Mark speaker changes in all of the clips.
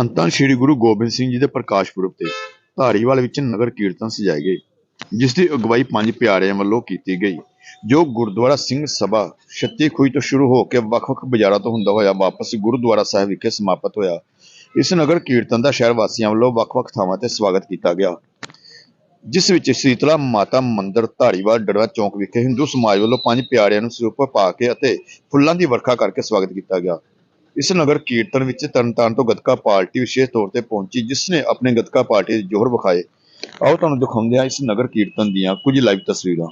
Speaker 1: ਧੰਨ ਧੰਨ ਸ੍ਰੀ ਗੁਰੂ ਗੋਬਿੰਦ ਸਿੰਘ ਜੀ ਦੇ ਪ੍ਰਕਾਸ਼ ਪੁਰਬ ਤੇ ਧਾਰੀਵਾਲ ਵਿੱਚ ਨਗਰ ਕੀਰਤਨ ਸਜਾਏ ਗਏ, ਜਿਸ ਦੀ ਅਗਵਾਈ ਪੰਜ ਪਿਆਰਿਆਂ ਵੱਲੋਂ ਕੀਤੀ ਗਈ, ਜੋ ਗੁਰਦੁਆਰਾ ਸਿੰਘ ਸਭਾ ਛੱਤੀ ਖੂਹੀ ਤੋਂ ਸ਼ੁਰੂ ਹੋ ਕੇ ਵੱਖ-ਵੱਖ ਬਾਜ਼ਾਰਾਂ ਤੋਂ ਹੁੰਦਾ ਹੋਇਆ ਵਾਪਸ ਗੁਰਦੁਆਰਾ ਸਾਹਿਬ ਵਿਖੇ ਸਮਾਪਤ ਹੋਇਆ। ਇਸ ਨਗਰ ਕੀਰਤਨ ਦਾ ਸ਼ਹਿਰ ਵਾਸੀਆਂ ਵੱਲੋਂ ਵੱਖ-ਵੱਖ ਥਾਵਾਂ ਤੇ ਸਵਾਗਤ ਕੀਤਾ ਗਿਆ। ਜਿਸ ਵਿੱਚ ਸੀਤਲਾ ਮਾਤਾ ਮੰਦਿਰ, ਧਾਰੀਵਾਲ ਡੜਵਾ ਚੌਂਕ ਵਿਖੇ ਹਿੰਦੂ ਸਮਾਜ ਵੱਲੋਂ ਪੰਜ ਪਿਆਰਿਆਂ ਨੂੰ ਸਰੂਪ ਪਾ ਕੇ ਅਤੇ ਫੁੱਲਾਂ ਦੀ ਵਰਖਾ ਕਰਕੇ ਸਵਾਗਤ ਕੀਤਾ ਗਿਆ। ਇਸ ਨਗਰ ਕੀਰਤਨ ਵਿੱਚ ਤਰਨਤਾਰਨ ਤੋਂ ਗੱਤਕਾ ਪਾਰਟੀ ਵਿਸ਼ੇਸ਼ ਤੌਰ ਤੇ ਪਹੁੰਚੀ, ਜਿਸ ਨੇ ਆਪਣੇ ਗੱਤਕਾ ਪਾਰਟੀ ਦੇ ਜੋਹਰ ਵਿਖਾਏ। ਆਓ ਤੁਹਾਨੂੰ ਦਿਖਾਉਂਦੇ ਹਾਂ ਇਸ ਨਗਰ ਕੀਰਤਨ ਦੀਆਂ ਕੁਝ ਲਾਈਵ ਤਸਵੀਰਾਂ।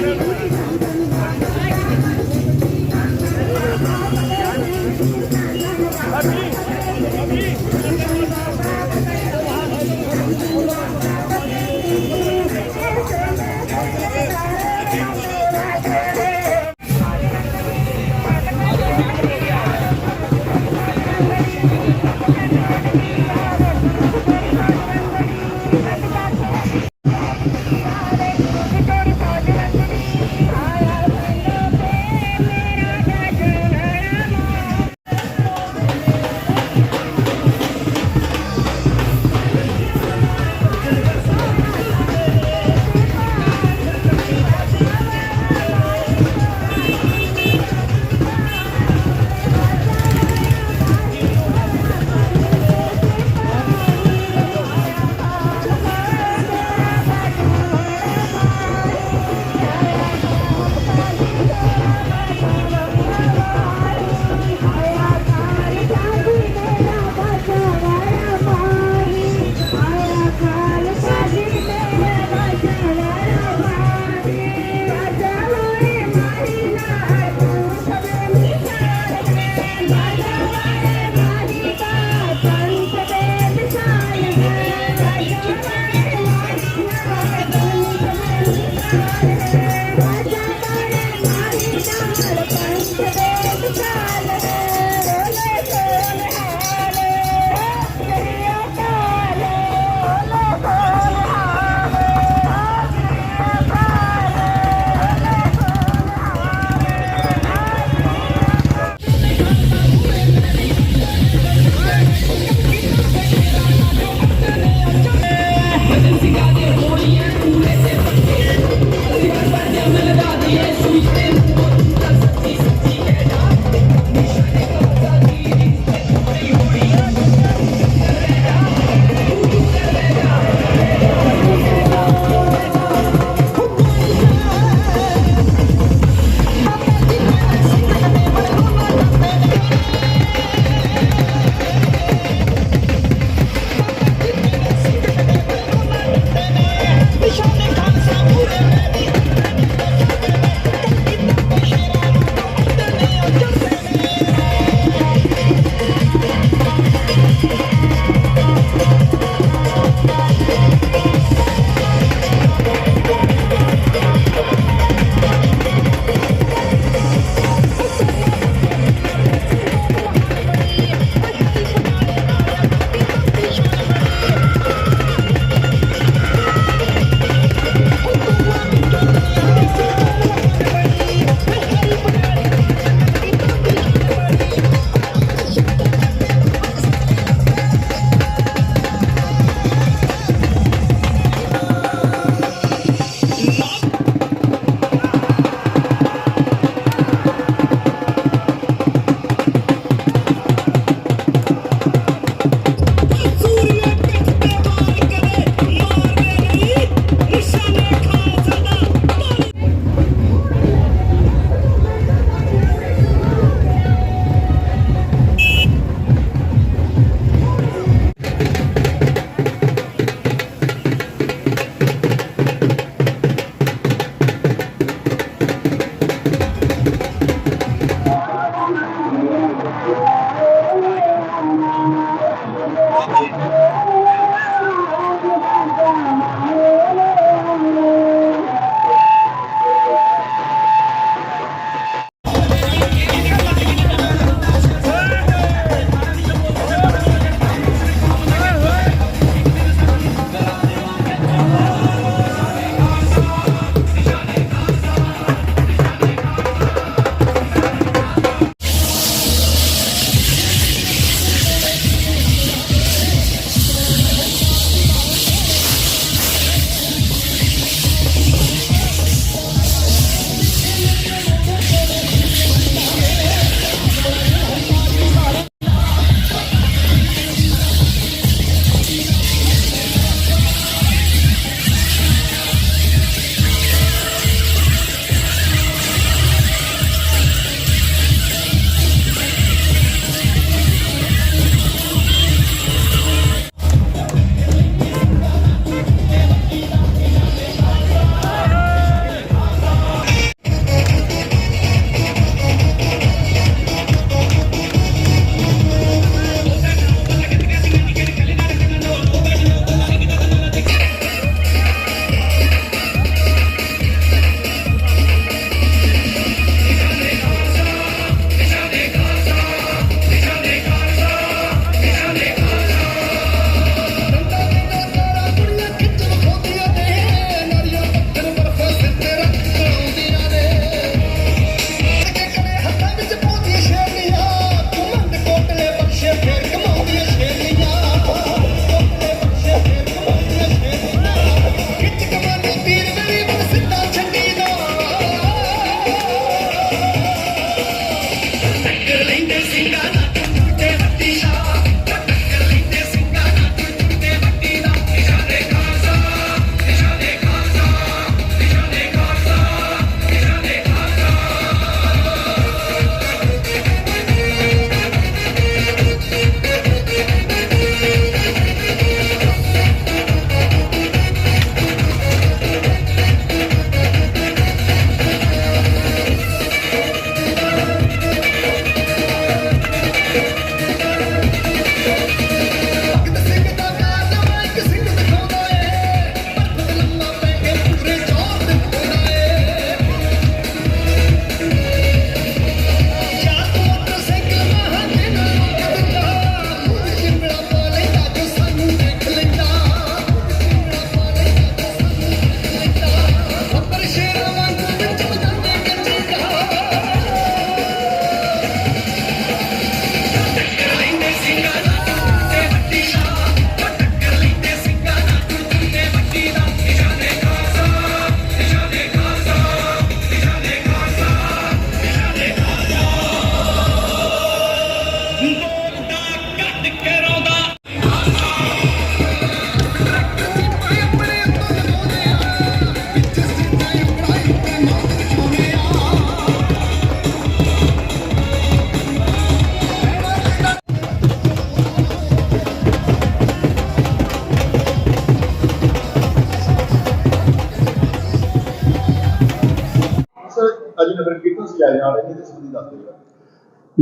Speaker 2: Gracias.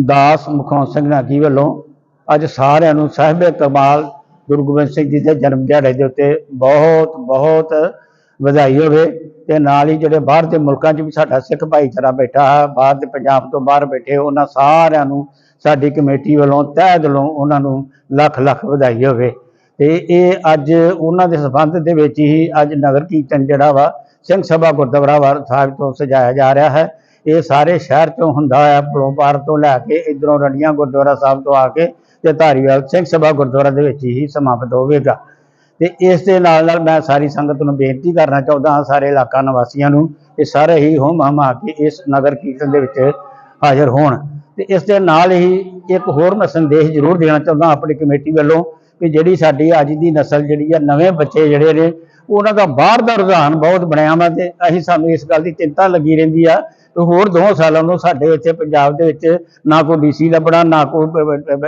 Speaker 2: ਦਾਸ ਮੁਖੌਂ ਸਿੰਘ ਨਾਗੀ ਵੱਲੋਂ ਅੱਜ ਸਾਰਿਆਂ ਨੂੰ ਸਾਹਿਬ ਕਮਾਲ ਗੁਰੂ ਗੋਬਿੰਦ ਸਿੰਘ ਜੀ ਦੇ ਜਨਮ ਦਿਹਾੜੇ ਦੇ ਉੱਤੇ ਬਹੁਤ ਬਹੁਤ ਵਧਾਈ ਹੋਵੇ ਤੇ ਨਾਲ ਹੀ ਜਿਹੜੇ ਬਾਹਰ ਦੇ ਮੁਲਕਾਂ 'ਚ ਵੀ ਸਾਡਾ ਸਿੱਖ ਭਾਈਚਾਰਾ ਬੈਠਾ ਹੈ, ਬਾਹਰ ਦੇ ਪੰਜਾਬ ਤੋਂ ਬਾਹਰ ਬੈਠੇ ਉਹਨਾਂ ਸਾਰਿਆਂ ਨੂੰ ਸਾਡੀ ਕਮੇਟੀ ਵੱਲੋਂ ਤਹਿ ਦਿਲੋਂ ਉਹਨਾਂ ਨੂੰ ਲੱਖ ਲੱਖ ਵਧਾਈ ਹੋਵੇ। ਤੇ ਇਹ ਅੱਜ ਉਹਨਾਂ ਦੇ ਸਬੰਧ ਦੇ ਵਿੱਚ ਹੀ ਅੱਜ ਨਗਰ ਕੀਰਤਨ ਜਿਹੜਾ ਵਾ, ਸਿੰਘ ਸਭਾ ਗੁਰਦੁਆਰਾ ਵਾਰ ਸਾਹਿਬ ਤੋਂ ਸਜਾਇਆ ਜਾ ਰਿਹਾ ਹੈ। ਇਹ ਸਾਰੇ ਸ਼ਹਿਰ ਤੋਂ ਹੁੰਦਾ ਹੈ ਪਲੋਪਾਰ ਤੋਂ ਲੈ ਕੇ ਇਧਰੋਂ ਰਣੀਆਂ ਗੁਰਦੁਆਰਾ ਸਾਹਿਬ ਤੋਂ ਆ ਕੇ ਤੇ ਧਾਰੀਵਾਲ ਸਿੰਘ ਸਭਾ ਗੁਰਦੁਆਰਾ ਦੇ ਵਿੱਚ ਹੀ ਸਮਾਪਤ ਹੋਵੇਗਾ। ਤੇ ਇਸ ਦੇ ਨਾਲ ਨਾਲ ਮੈਂ ਸਾਰੀ ਸੰਗਤ ਨੂੰ ਬੇਨਤੀ ਕਰਨਾ ਚਾਹੁੰਦਾ ਹਾਂ, ਸਾਰੇ ਇਲਾਕਾ ਨਿਵਾਸੀਆਂ ਨੂੰ ਕਿ ਸਾਰੇ ਹੀ ਹੋਮ ਹਮਾ ਕੇ ਇਸ ਨਗਰ ਕੀਰਤਨ ਦੇ ਵਿੱਚ ਹਾਜ਼ਰ ਹੋਣ। ਤੇ ਇਸ ਦੇ ਨਾਲ ਹੀ ਇੱਕ ਹੋਰ ਮੈਂ ਸੰਦੇਸ਼ ਜ਼ਰੂਰ ਦੇਣਾ ਚਾਹੁੰਦਾ ਆਪਣੀ ਕਮੇਟੀ ਵੱਲੋਂ ਕਿ ਜਿਹੜੀ ਸਾਡੀ ਅੱਜ ਦੀ ਨਸਲ ਜਿਹੜੀ ਆ, ਨਵੇਂ ਬੱਚੇ ਜਿਹੜੇ ਨੇ, ਉਹਨਾਂ ਦਾ ਬਾਹਰ ਦਾ ਰੁਝਾਨ ਬਹੁਤ ਬਣਿਆ ਵਾ ਤੇ ਅਸੀਂ ਸਾਨੂੰ ਇਸ ਗੱਲ ਦੀ ਚਿੰਤਾ ਲੱਗੀ ਰਹਿੰਦੀ ਆ ਹੋਰ ਦੋ ਸਾਲਾਂ ਨੂੰ ਸਾਡੇ ਇੱਥੇ ਪੰਜਾਬ ਦੇ ਵਿੱਚ ਨਾ ਕੋਈ ਡੀਸੀ ਲੱਭਣਾ, ਨਾ ਕੋਈ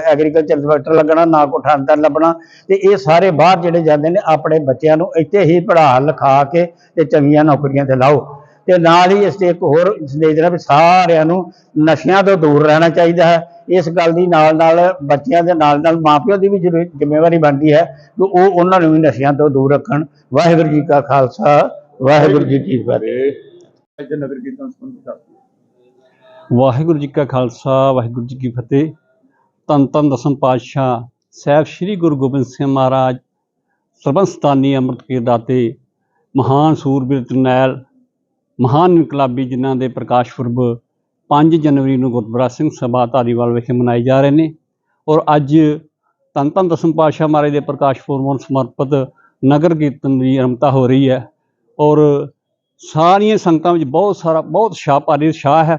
Speaker 2: ਐਗਰੀਕਲਚਰ ਇੰਸਪੈਕਟਰ ਲੱਗਣਾ, ਨਾ ਕੋਈ ਠਾਣਦਾਰ ਲੱਭਣਾ ਤੇ ਇਹ ਸਾਰੇ ਬਾਹਰ ਜਿਹੜੇ ਜਾਂਦੇ ਨੇ ਆਪਣੇ ਬੱਚਿਆਂ ਨੂੰ ਇੱਥੇ ਹੀ ਪੜ੍ਹਾ, ਲਿਖਾ ਕੇ ਤੇ ਚੰਗੀਆਂ ਨੌਕਰੀਆਂ ਤੇ ਲਾਓ ਤੇ ਨਾਲ ਹੀ ਇਸ ਤੇ ਇੱਕ ਹੋਰ ਸੰਦੇਸ਼ ਦੇਣਾ ਵੀ ਸਾਰਿਆਂ ਨੂੰ ਨਸ਼ਿਆਂ ਤੋਂ ਦੂਰ ਰਹਿਣਾ ਚਾਹੀਦਾ ਹੈ। ਇਸ ਗੱਲ ਦੀ ਨਾਲ ਨਾਲ ਬੱਚਿਆਂ ਦੇ ਨਾਲ ਨਾਲ ਮਾਪਿਆਂ ਦੀ ਵੀ ਜ਼ਰੂਰ ਜ਼ਿੰਮੇਵਾਰੀ ਬਣਦੀ ਹੈ ਕਿ ਉਹ ਉਹਨਾਂ ਨੂੰ ਵੀ ਨਸ਼ਿਆਂ ਤੋਂ ਦੂਰ ਰੱਖਣ। ਵਾਹਿਗੁਰੂ ਜੀ ਕਾ ਖਾਲਸਾ, ਵਾਹਿਗੁਰੂ ਜੀ ਕੀ ਫਤਿਹ।
Speaker 1: ਅੱਜ ਨਗਰ ਕੀਰਤਨ ਸੰਬੰਧੀ ਦੱਸ
Speaker 3: ਵਾਹਿਗੁਰੂ ਜੀ ਕਾ ਖਾਲਸਾ, ਵਾਹਿਗੁਰੂ ਜੀ ਕੀ ਫਤਿਹ। ਧੰਨ ਧੰਨ ਦਸਮ ਪਾਤਸ਼ਾਹ ਸਾਹਿਬ ਸ੍ਰੀ ਗੁਰੂ ਗੋਬਿੰਦ ਸਿੰਘ ਮਹਾਰਾਜ ਸਰਬੰਸਤਾਨੀ ਅੰਮ੍ਰਿਤ ਕੇ ਦਾਤੇ ਮਹਾਨ ਸੂਰਬੀਰ ਜਰਨੈਲ ਮਹਾਨ ਇਨਕਲਾਬੀ ਜਿਨ੍ਹਾਂ ਦੇ ਪ੍ਰਕਾਸ਼ ਪੁਰਬ 5 ਜਨਵਰੀ ਨੂੰ ਗੁਰਦੁਆਰਾ ਸਿੰਘ ਸਭਾ ਧਾਰੀਵਾਲ ਵਿਖੇ ਮਨਾਏ ਜਾ ਰਹੇ ਨੇ। ਔਰ ਅੱਜ ਧੰਨ ਧੰਨ ਦਸਮ ਪਾਤਸ਼ਾਹ ਮਹਾਰਾਜ ਦੇ ਪ੍ਰਕਾਸ਼ ਪੁਰਬ ਨੂੰ ਸਮਰਪਿਤ ਨਗਰ ਕੀਰਤਨ ਦੀ ਆਰੰਭਤਾ ਹੋ ਰਹੀ ਹੈ। ਔਰ ਸਾਰੀਆਂ ਸੰਗਤਾਂ ਵਿੱਚ ਬਹੁਤ ਸਾਰਾ, ਬਹੁਤ ਉਤਸ਼ਾਹ ਭਾਰੀ ਉਤਸ਼ਾਹ ਹੈ।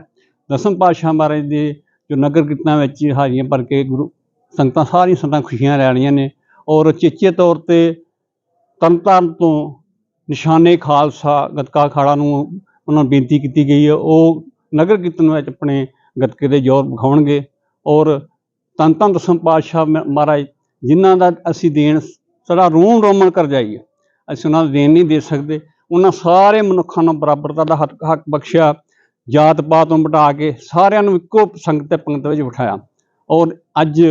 Speaker 3: ਦਸਮ ਪਾਤਸ਼ਾਹ ਮਹਾਰਾਜ ਦੇ ਜੋ ਨਗਰ ਕੀਰਤਨਾਂ ਵਿੱਚ ਹਾਜ਼ਰੀਆਂ ਭਰ ਕੇ ਗੁਰੂ, ਸੰਗਤਾਂ, ਸਾਰੀਆਂ ਸੰਗਤਾਂ ਖੁਸ਼ੀਆਂ ਲੈ ਰਹੀਆਂ ਨੇ ਔਰ ਚੇਚੇ ਤੌਰ ਤੇ ਤਰਨਤਾਰਨ ਤੋਂ ਨਿਸ਼ਾਨੇ ਖਾਲਸਾ ਗਤਕਾ ਖਾੜਾ ਨੂੰ ਉਹਨਾਂ ਨੂੰ ਬੇਨਤੀ ਕੀਤੀ ਗਈ ਹੈ, ਉਹ ਨਗਰ ਕੀਰਤਨ ਵਿੱਚ ਆਪਣੇ ਗਤਕੇ ਦੇ ਜ਼ੋਰ ਵਿਖਾਉਣਗੇ ਔਰ ਧੰਨ ਧੰਨ ਦਸਮ ਪਾਤਸ਼ਾਹ ਮਹਾਰਾਜ ਜਿਨ੍ਹਾਂ ਦਾ ਅਸੀਂ ਦੇਣ, ਸਾਡਾ ਰੋਮ ਰੋਮਨ ਕਰ ਜਾਈਏ। ਅਸੀਂ ਉਹਨਾਂ ਦਾ ਦੇਣ ਨਹੀਂ ਦੇ ਸਕਦੇ। ਉਹਨਾਂ ਸਾਰੇ ਮਨੁੱਖਾਂ ਨੂੰ ਬਰਾਬਰਤਾ ਦਾ ਹੱਕ ਹੱਕ ਬਖਸ਼ਿਆ, ਜਾਤ ਪਾਤ ਨੂੰ ਮਿਟਾ ਕੇ ਸਾਰਿਆਂ ਨੂੰ ਇੱਕੋ ਸੰਗਤ ਤੇ ਪੰਗਤ ਵਿੱਚ ਬਿਠਾਇਆ। ਔਰ ਅੱਜ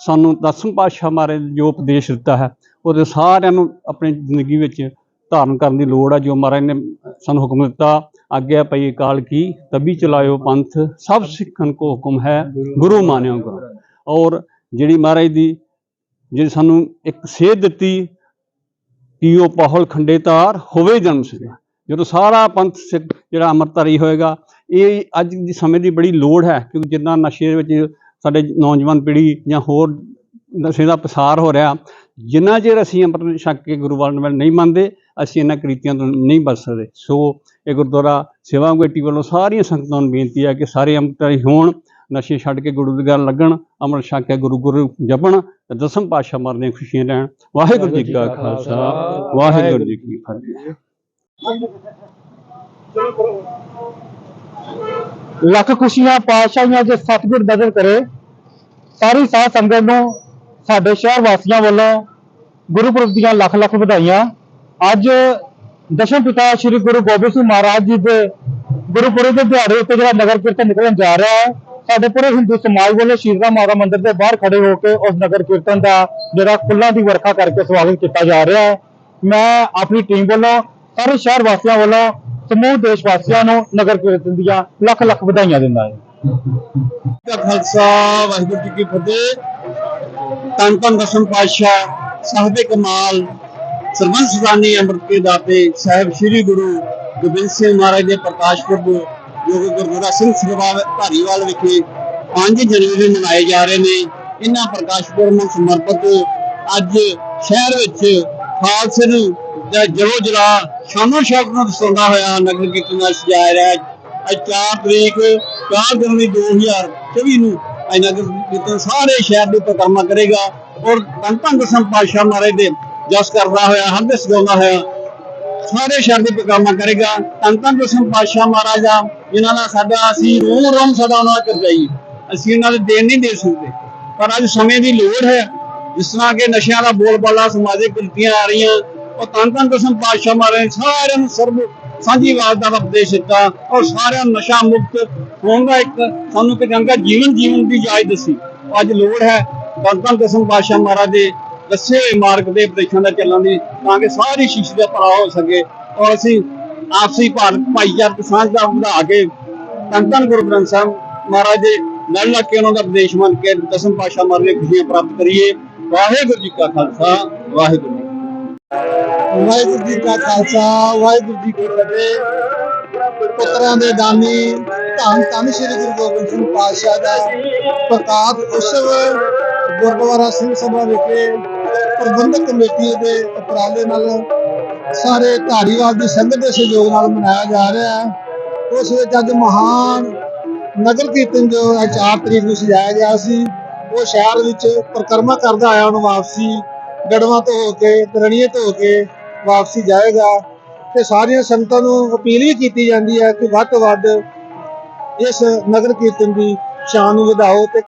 Speaker 3: ਸਾਨੂੰ ਦਸਮ ਪਾਤਸ਼ਾਹ ਮਹਾਰਾਜ ਜੋ ਉਪਦੇਸ਼ ਦਿੱਤਾ ਹੈ, ਉਹਦੇ ਸਾਰਿਆਂ ਨੂੰ ਆਪਣੀ ਜ਼ਿੰਦਗੀ ਵਿੱਚ ਧਾਰਨ ਕਰਨ ਦੀ ਲੋੜ ਹੈ ਜੋ ਮਹਾਰਾਜ ਨੇ ਸਾਨੂੰ ਹੁਕਮ ਦਿੱਤਾ। ਆਗਿਆ ਪਈ ਕਾਲ ਕੀ, ਤਬੀ ਚਲਾਇਓ ਪੰਥ, ਸਭ ਸਿੱਖਣ ਕੋ ਹੁਕਮ ਹੈ, ਗੁਰੂ ਮਾਨਿਓ ਗੁਰੂ ਔਰ ਜਿਹੜੀ ਮਹਾਰਾਜ ਦੀ ਜਿਹੜੀ ਸਾਨੂੰ ਇੱਕ ਸੇਧ ਦਿੱਤੀ ਕਿ ਉਹ ਪਾਹਲ ਖੰਡੇਤਾਰ ਹੋਵੇ ਜਨਮ ਸਿਆ ਜਦੋਂ ਸਾਰਾ ਪੰਥ ਸਿੱਖ ਜਿਹੜਾ ਅੰਮ੍ਰਿਤਧਾਰੀ ਹੋਏਗਾ, ਇਹ ਅੱਜ ਦੀ ਸਮੇਂ ਦੀ ਬੜੀ ਲੋੜ ਹੈ, ਕਿਉਂਕਿ ਜਿੰਨਾ ਨਸ਼ੇ ਵਿੱਚ ਸਾਡੇ ਨੌਜਵਾਨ ਪੀੜ੍ਹੀ ਜਾਂ ਹੋਰ ਨਸ਼ੇ ਦਾ ਪਸਾਰ ਹੋ ਰਿਹਾ, ਜਿੰਨਾ ਚਿਰ ਅਸੀਂ ਅੰਮ੍ਰਿਤ ਛਕ ਕੇ ਗੁਰੂ ਵਾਲਨ ਵੱਲ ਨਹੀਂ ਮੰਨਦੇ, ਅਸੀਂ ਇਹਨਾਂ ਕ੍ਰਿਤੀਆਂ ਤੋਂ ਨਹੀਂ ਬਚ ਸਕਦੇ। ਸੋ ਇਹ ਗੁਰਦੁਆਰਾ ਸੇਵਾ ਕਮੇਟੀ ਵੱਲੋਂ ਸਾਰੀਆਂ ਸੰਗਤਾਂ ਨੂੰ ਬੇਨਤੀ ਹੈ ਕਿ ਸਾਰੇ ਅੰਮ੍ਰਿਤਧਾਰੀ ਹੋਣ ਨਸ਼ੇ ਛੱਡ ਕੇ ਗੁਰੂ ਦੀ ਗੱਲ ਲੱਗਣ ਅੰਮ੍ਰਿਤ ਛਕ ਕੇ ਗੁਰੂ ਗੁਰੂ ਜਪਣ, ਤੇ ਦਸਮ ਪਾਤਸ਼ਾਹ ਮਰਦੀਆਂ ਖੁਸ਼ੀਆਂ ਰਹਿਣ। ਵਾਹਿਗੁਰੂ ਜੀ ਕਾ ਖਾਲਸਾ, ਵਾਹਿਗੁਰੂ ਜੀ ਕੀ ਫਤਿਹ।
Speaker 4: ਲੱਖ ਖੁਸ਼ੀਆਂ ਪਾਤਸ਼ਾਹੀਆਂ ਦੇ ਸਤਿਗੁਰ ਬਦਲ ਕਰੇ। ਸਾਰੀ ਸਾਧ ਸੰਗਤ ਨੂੰ ਸਾਡੇ ਸ਼ਹਿਰ ਵਾਸੀਆਂ ਵੱਲੋਂ ਗੁਰਪੁਰਬ ਦੀਆਂ ਲੱਖ ਲੱਖ ਵਧਾਈਆਂ। ਅੱਜ ਦਸ਼ਮ ਪਿਤਾ ਸ੍ਰੀ ਗੁਰੂ ਗੋਬਿੰਦ ਸਿੰਘ ਮਹਾਰਾਜ ਜੀ ਦੇ ਗੁਰਪੁਰਬ ਦੇ ਦਿਹਾੜੇ ਉੱਤੇ ਜਿਹੜਾ ਨਗਰ ਕੀਰਤਨ ਨਿਕਲਣ ਜਾ ਰਿਹਾ ਹੈ ਸਾਡੇ ਪੂਰੇ ਹਿੰਦੂ ਸਮਾਜ ਵੱਲੋਂ ਸ਼ੀਰਦਾ ਮਾਤਾ ਮੰਦਿਰ ਦੇ ਬਾਹਰ ਖੜੇ ਹੋ ਕੇ ਉਸ ਨਗਰ ਕੀਰਤਨ ਦਾ ਜਿਹੜਾ ਫੁੱਲਾਂ ਦੀ ਵਰਖਾ ਕਰਕੇ ਸਵਾਗਤ ਕੀਤਾ ਜਾ ਰਿਹਾ ਹੈ। ਮੈਂ ਆਪਣੀ ਟੀਮ ਵੱਲੋਂ ਸਾਰੇ ਸ਼ਹਿਰ ਵਾਸੀਆਂ ਵੱਲੋਂ, ਸਮੂਹ ਦੇਸ਼ ਵਾਸੀਆਂ ਨੂੰ ਨਗਰ ਕੀਰਤਨ ਦੀਆਂ ਲੱਖ ਲੱਖ ਵਧਾਈਆਂ ਦਿੰਦਾ ਹਾਂ।
Speaker 3: ਖਾਲਸਾ, ਵਾਹਿਗੁਰੂ ਜੀ ਕੀ ਫਤਿਹ। ਧੰਨ ਧੰਨ ਦਸਮ ਪਾਤਸ਼ਾਹ, ਸਾਹਿਬੇ ਕਮਾਲ, ਸਰਬੰਸ ਸੁਦਾਨੀ ਅੰਮ੍ਰਿਤ ਕੇ ਦਾਤੇ ਸਾਹਿਬ ਸ੍ਰੀ ਗੁਰੂ ਗੋਬਿੰਦ ਸਿੰਘ ਮਹਾਰਾਜ ਦੇ ਪ੍ਰਕਾਸ਼ ਪੁਰਬ ਜੋ ਕਿ ਗੁਰਦੁਆਰਾ ਸਿੰਘ ਸਭਾ ਧਾਰੀਵਾਲ ਵਿਖੇ 5 ਜਨਵਰੀ ਨੂੰ ਮਨਾਏ ਜਾ ਰਹੇ ਨੇ। ਇਹਨਾਂ ਪ੍ਰਕਾਸ਼ ਪੁਰਬ ਨੂੰ ਸਮਰਪਿਤ ਅੱਜ ਸ਼ਹਿਰ ਵਿੱਚ ਖਾਲਸੇ ਨੂੰ ਦਾ ਜਲੋ ਜਲਾ ਸ਼ਾਨੋ ਸ਼ੌਕ ਨੂੰ ਦਰਸਾਉਂਦਾ ਹੋਇਆ ਨਗਰ ਕੀਰਤਨ ਦਾ ਸਜਾਇਆ ਰਿਹਾ ਅੱਜ 4 ਤਰੀਕ 4 ਜਨਵਰੀ 2024 ਨੂੰ ਅੱਜ ਨਗਰ ਕੀਰਤਨ ਸਾਰੇ ਸ਼ਹਿਰ ਦੇ ਪਰਿਕਰਮਾ ਕਰੇਗਾ ਔਰ ਧੰਨ ਧੰਨ ਦਸਮ ਪਾਤਸ਼ਾਹ ਮਹਾਰਾਜ ਦੇ ਜਸ ਕਰਦਾ ਹੋਇਆ ਹਰਦੇ ਸਜਾਉਂਦਾ ਹੋਇਆ ਸਾਰੇ ਸ਼ਹਿਰ ਦੀ ਪਰਿਕਰਮਾ ਕਰੇਗਾ। ਧੰਨ ਧੰਨ ਦਸਮ ਪਾਤਸ਼ਾਹ ਮਹਾਰਾਜ ਦਾ ਜਿਨ੍ਹਾਂ ਨਾਲ ਸਾਡਾ ਅਸੀਂ ਰੋਮ ਰੋਮ ਸਦਾ ਉਹਨਾਂ ਨਾਲ ਕਰ ਅਸੀਂ ਇਹਨਾਂ ਦੇ ਦੇਣ ਨਹੀਂ ਦੇ ਸਕਦੇ। ਪਰ ਅੱਜ ਸਮੇਂ ਦੀ ਲੋੜ ਹੈ, ਜਿਸ ਤਰ੍ਹਾਂ ਕਿ ਨਸ਼ਿਆਂ ਦਾ ਬੋਲਬਾਲਾ ਸਮਾਜਿਕ ਕੁਰੀਤੀਆਂ ਆ ਰਹੀਆਂ, ਉਹ ਧੰਨ ਧੰਨ ਦਸਮ ਪਾਤਸ਼ਾਹ ਮਹਾਰਾਜ ਨੇ ਸਾਰਿਆਂ ਨੂੰ ਸਰਬ ਸਾਂਝੀ ਸਾਂਝੀਵਾਲਤਾ ਦਾ ਉਪਦੇਸ਼ ਦਿੱਤਾ ਔਰ ਸਾਰਿਆਂ ਨੂੰ ਨਸ਼ਾ ਮੁਕਤ ਹੋਣ ਦਾ ਇੱਕ ਸਾਨੂੰ ਇੱਕ ਚੰਗਾ ਜੀਵਨ ਜੀਵਨ ਦੀ ਜਾਚ ਦੱਸੀ। ਅੱਜ ਲੋੜ ਹੈ ਤਨ ਧੰਨ ਦਸਮ ਪਾਤਸ਼ਾਹ ਮਹਾਰਾਜ ਦੇ ਦੱਸੇ ਹੋਏ ਮਾਰਗ ਦੇ ਉਪਦੇਸ਼ਾਂ ਦਾ ਚੱਲਣ ਦੀ, ਤਾਂ ਕਿ ਸਾਰੀ ਸ਼ਿਸ਼ ਦਾ ਭਲਾ ਹੋ ਸਕੇ। ਔਰ ਅਸੀਂ ਆਪਸੀ ਭਾਰ ਭਾਈਚਾਰਕ ਸਾਂਝ ਦਾ ਵਧਾ ਕੇ ਧੰਨ ਗੁਰੂ ਗ੍ਰੰਥ ਸਾਹਿਬ ਮਹਾਰਾਜ ਦੇ ਨਾਲ ਲੱਗ ਕੇ ਉਹਨਾਂ ਦਾ ਉਪਦੇਸ਼ ਮੰਨ ਕੇ ਦਸਮ ਪਾਤਸ਼ਾਹ ਮਹਾਰਾਜ ਦੀਆਂ ਖੁਸ਼ੀਆਂ ਪ੍ਰਾਪਤ ਕਰੀਏ। ਵਾਹਿਗੁਰੂ ਜੀ ਕਾ ਖਾਲਸਾ, ਵਾਹਿਗੁਰੂ
Speaker 5: ਵਾਹਿਗੁਰੂ ਜੀ ਕਾ ਖਾਲਸਾ, ਵਾਹਿਗੁਰੂ ਜੀ ਕੀ ਫਤਿਹ। ਪੁੱਤਰਾਂ ਦੇ ਦਾਨੀ, ਧੰਨ ਧੰਨ ਸ੍ਰੀ ਗੁਰੂ ਗੋਬਿੰਦ ਸਿੰਘ ਪਾਤਸ਼ਾਹ ਦਾ ਪ੍ਰਕਾਸ਼ ਉਤਸਵ ਗੁਰਦੁਆਰਾ ਸਿੰਘ ਸਭਾ ਵਿਖੇ ਪ੍ਰਬੰਧਕ ਕਮੇਟੀ ਦੇ ਉਪਰਾਲੇ ਨਾਲ ਸਾਰੇ ਧਾਰੀਵਾਲ ਦੀ ਸੰਗਤ ਦੇ ਸਹਿਯੋਗ ਨਾਲ ਮਨਾਇਆ ਜਾ ਰਿਹਾ ਹੈ। ਉਸ ਵਿੱਚ ਅੱਜ ਮਹਾਨ ਨਗਰ ਕੀਰਤਨ ਜੋ ਹੈ 4 ਤਰੀਕ ਨੂੰ ਸਜਾਇਆ ਗਿਆ ਸੀ, ਉਹ ਸ਼ਹਿਰ ਵਿੱਚ ਪਰਿਕਰਮਾ ਕਰਦਾ ਆਇਆ, ਉਹਨੂੰ ਵਾਪਸੀ ਗੜਵਾ ਤੋਂ ਹੋ ਕੇ ਤਰਣੀਏ ਤੋਂ ਹੋ ਕੇ ਵਾਪਸੀ ਜਾਏਗਾ। ਤੇ ਸਾਰੀਆਂ ਸੰਗਤਾਂ ਨੂੰ ਅਪੀਲ ਵੀ ਕੀਤੀ ਜਾਂਦੀ ਹੈ ਕਿ ਵੱਧ ਤੋਂ ਵੱਧ ਇਸ ਨਗਰ ਕੀਰਤਨ ਦੀ ਸ਼ਾਨ ਨੂੰ ਵਧਾਓ ਤੇ